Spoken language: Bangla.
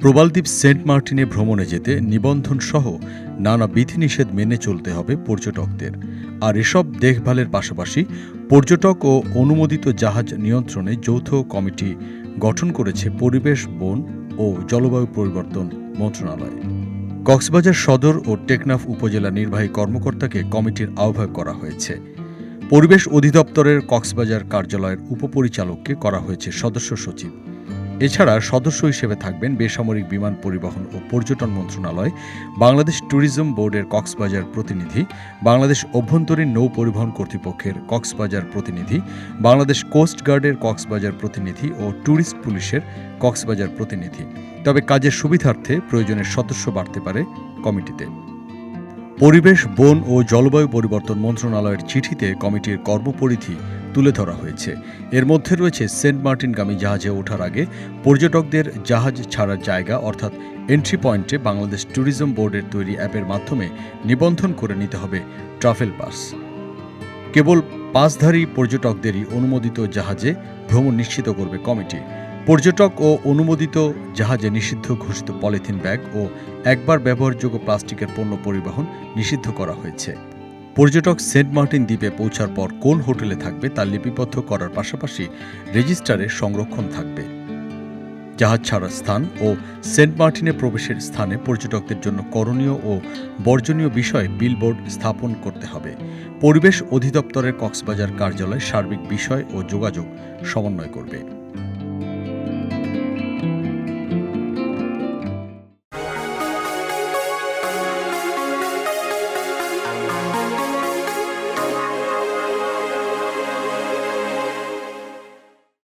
প্রবালদ্বীপ সেন্ট মার্টিনে ভ্রমণে যেতে নিবন্ধন সহ নানা বিধিনিষেধ মেনে চলতে হবে পর্যটকদের। আর এসব দেখভালের পাশাপাশি পর্যটক ও অনুমোদিত জাহাজ নিয়ন্ত্রণে যৌথ কমিটি গঠন করেছে পরিবেশ, বন ও জলবায়ু পরিবর্তন মন্ত্রণালয়। কক্সবাজার সদর ও টেকনাফ উপজেলা নির্বাহী কর্মকর্তাকে কমিটির আহ্বায়ক করা হয়েছে। পরিবেশ অধিদপ্তরের কক্সবাজার কার্যালয়ের উপপরিচালককে করা হয়েছে সদস্য সচিব। এছাড়া সদস্য হিসেবে থাকবেন বেসামরিক বিমান পরিবহন ও পর্যটন মন্ত্রণালয়, বাংলাদেশ ট্যুরিজম বোর্ডের কক্সবাজার প্রতিনিধি, বাংলাদেশ অভ্যন্তরীণ নৌ পরিবহন কর্তৃপক্ষের কক্সবাজার প্রতিনিধি, বাংলাদেশ কোস্ট গার্ডের কক্সবাজার প্রতিনিধি ও ট্যুরিস্ট পুলিশের কক্সবাজার প্রতিনিধি। তবে কাজের সুবিধার্থে প্রয়োজনের সদস্য বাড়তে পারে কমিটিতে। পরিবেশ, বন ও জলবায়ু পরিবর্তন মন্ত্রণালয়ের চিঠিতে কমিটির কর্মপরিধি তুলে ধরা হয়েছে। এর মধ্যে রয়েছে সেন্ট মার্টিনগামী জাহাজে ওঠার আগে পর্যটকদের জাহাজ ছাড়ার জায়গা অর্থাৎ এন্ট্রি পয়েন্টে বাংলাদেশ ট্যুরিজম বোর্ডের তৈরি অ্যাপের মাধ্যমে নিবন্ধন করে নিতে হবে ট্রাভেল পাস কেবল পাসধারী পর্যটকদেরই অনুমোদিত জাহাজে ভ্রমণ নিশ্চিত করবে কমিটি। পর্যটক ও অনুমোদিত জাহাজে নিষিদ্ধ ঘোষিত পলিথিন ব্যাগ ও একবার ব্যবহারযোগ্য প্লাস্টিকের পণ্য পরিবহন নিষিদ্ধ করা হয়েছে। পর্যটক সেন্ট মার্টিন দ্বীপে পৌঁছার পর কোন হোটেলে থাকবে তা লিপিবদ্ধ করার পাশাপাশি রেজিস্টারে সংরক্ষণ থাকবে। জাহাজ ছাড়ার স্থান ও সেন্ট মার্টিনে প্রবেশের স্থানে পর্যটকদের জন্য করণীয় ও বর্জনীয় বিষয়ে বিলবোর্ড স্থাপন করতে হবে। পরিবেশ অধিদপ্তরের কক্সবাজার কার্যালয় সার্বিক বিষয় ও যোগাযোগ সমন্বয় করবে।